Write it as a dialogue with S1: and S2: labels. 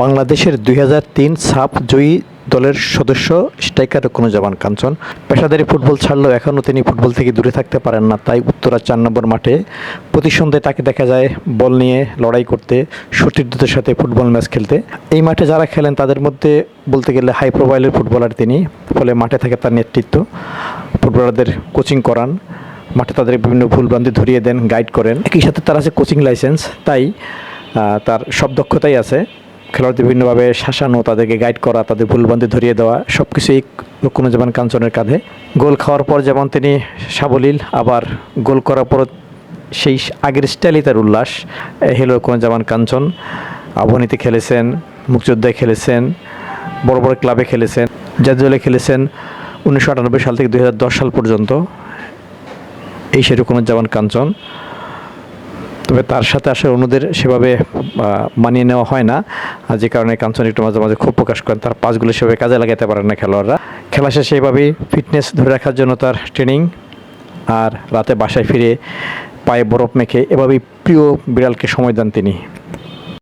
S1: বাংলাদেশের দুই সাফ জয়ী দলের সদস্য স্ট্রাইকার রুকনুজ্জামান কাঞ্চন। পেশাদারি ফুটবল ছাড়লেও এখনও তিনি ফুটবল থেকে দূরে থাকতে পারেন না, তাই উত্তরা চার নম্বর মাঠে প্রতি সন্ধ্যায় তাকে দেখা যায় বল নিয়ে লড়াই করতে, সতীর্থদের সাথে ফুটবল ম্যাচ খেলতে। এই মাঠে যারা খেলেন তাদের মধ্যে বলতে গেলে হাই প্রোফাইলের ফুটবলার তিনি, ফলে মাঠে থাকে তার নেতৃত্ব। ফুটবলারদের কোচিং করান, মাঠে তাদের বিভিন্ন ভুলভ্রান্তি ধরিয়ে দেন, গাইড করেন। একই সাথে তার আছে কোচিং লাইসেন্স, তাই তার সব দক্ষতাই আছে। খেলোয়াড়দের বিভিন্নভাবে শাসানো, তাদেরকে গাইড করা, তাদের ভুলভ্রান্তি ধরিয়ে দেওয়া সব কিছুই লক্ষণুজ্জামান কাঞ্চনের কাঁধে। গোল খাওয়ার পর যেমন তিনি সাবলীল, আবার গোল করার পর সেই আগের স্টাইলই তার উল্লাস। হেলো লক্ষণুজ্জামান কাঞ্চন। আবহানীতে খেলেছেন, মুক্তিযোদ্ধায় খেলেছেন, বড় বড় ক্লাবে খেলেছেন জাতীয় খেলেছেন উনিশশো আটানব্বই সাল থেকে দু হাজার দশ সাল পর্যন্ত। এই সেরকমুজ্জামান কাঞ্চন। তবে তার সাথে আসলে অন্যদের সেভাবে মানিয়ে নেওয়া হয় না। যে কারণে কাঞ্চন একটু মাঝে মাঝে ক্ষোভ প্রকাশ করেন, তার পাসগুলো সেভাবে কাজে লাগাতে পারেন না খেলোয়াড়রা। খেলা শেষে এভাবেই ফিটনেস ধরে রাখার জন্য তার ট্রেনিং, আর রাতে বাসায় ফিরে পায়ে বরফ মেখে এভাবেই প্রিয় বিড়ালকে সময় দেন তিনি।